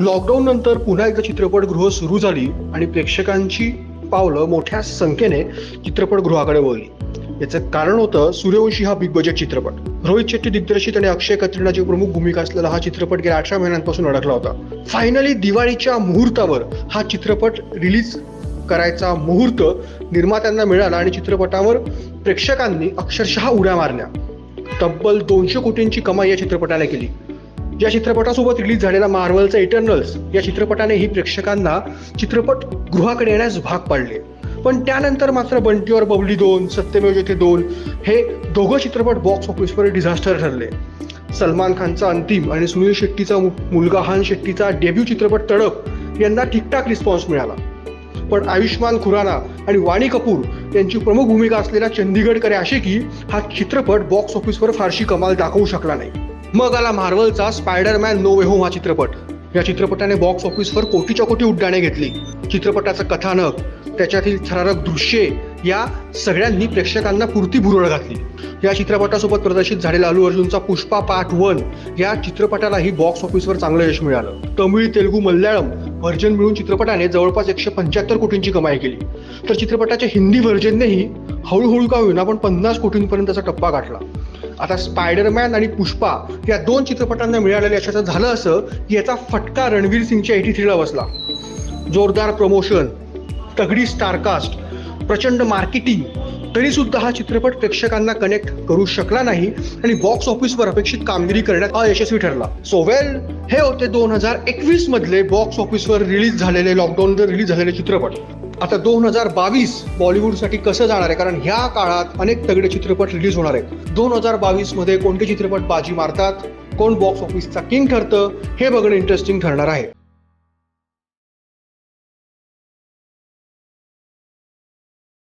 Lockdown नंतर पुन्हा एकदा चित्रपटगृह सुरू झाली आणि प्रेक्षकांची पावलं मोठ्या संख्येने चित्रपटगृहाकडे वळली. याचं कारण होतं सूर्यवंशी हा बिग बजेट चित्रपट. रोहित शेट्टी दिग्दर्शित आणि अक्षय कत्रिनाची प्रमुख भूमिका असलेला हा चित्रपट गेल्या अठरा महिन्यांपासून अडकला होता. फायनली दिवाळीच्या मुहूर्तावर हा चित्रपट रिलीज करायचा मुहूर्त निर्मात्यांना मिळाला आणि चित्रपटावर प्रेक्षकांनी अक्षरशः उड्या मारल्या. तब्बल दोनशे कोटींची कमाई या चित्रपटाने केली. या चित्रपटासोबत रिलीज झालेला मार्वलचा इटर्नल्स या चित्रपटाने ही प्रेक्षकांना चित्रपट गृहाकडे येण्यास भाग पाडले. पण त्यानंतर मात्र बंटी और बबली दोन सत्यमेव जेथे दोन हे दोघं चित्रपट बॉक्स ऑफिसवर डिझास्टर ठरले. सलमान खानचा अंतिम आणि सुनील शेट्टीचा मु- मुलगा हान शेट्टीचा डेब्यू चित्रपट तडक यांना ठीकठाक रिस्पॉन्स मिळाला. पण आयुष्मान खुराना आणि वाणी कपूर यांची प्रमुख भूमिका असलेला चंदीगडकर असे की हा चित्रपट बॉक्स ऑफिसवर फारशी कमाल दाखवू शकला नाही. मग आला मार्वलचा स्पायडरमॅन नो वे होम हा चित्रपट. या चित्रपटाने बॉक्स ऑफिसवर कोटीच्या कोटी उड्डाणे घेतली. चित्रपटाचं कथानक त्याच्यातील थरारक दृश्ये या सगळ्यांनी प्रेक्षकांना पुरती भुरळ घातली. या चित्रपटासोबत प्रदर्शित झालेला अल्लू अर्जुनचा पुष्पा पार्ट वन या चित्रपटालाही बॉक्स ऑफिसवर चांगलं यश मिळालं. तमिळ तेलुगू मल्याळम व्हर्जन मिळून चित्रपटाने जवळपास एकशे पंच्याहत्तर कोटींची कमाई केली. तर चित्रपटाच्या हिंदी व्हर्जननेही हळूहळू का होईना पण पन्नास कोटींपर्यंतचा टप्पा गाठला. आता स्पायडरमॅन आणि पुष्पा या दोन चित्रपटांना मिळालेल्या यशाचं झालं असं की याचा फटका रणवीर सिंगच्या एटी थ्रीला बसला. जोरदार प्रमोशन तगडी स्टारकास्ट प्रचंड मार्केटिंग तरी सुद्धा हा चित्रपट प्रेक्षकांना कनेक्ट करू शकला नाही आणि बॉक्स ऑफिसवर अपेक्षित कामगिरी करण्यात अयशस्वी ठरला. सो वेल हे होते दोन हजार एकवीस मधले बॉक्स ऑफिसवर रिलीज झालेले लॉकडाऊन रिलीज झालेले चित्रपट. आता दोन हजार बावीस बॉलिवूडसाठी कसं जाणार आहे? कारण ह्या काळात अनेक तगडे चित्रपट रिलीज होणार आहेत. दोन हजार बावीसमध्ये कोणते चित्रपट बाजी मारतात? कोण बॉक्स ऑफिसचा किंग ठरतं? हे बघणं इंटरेस्टिंग ठरणार आहे.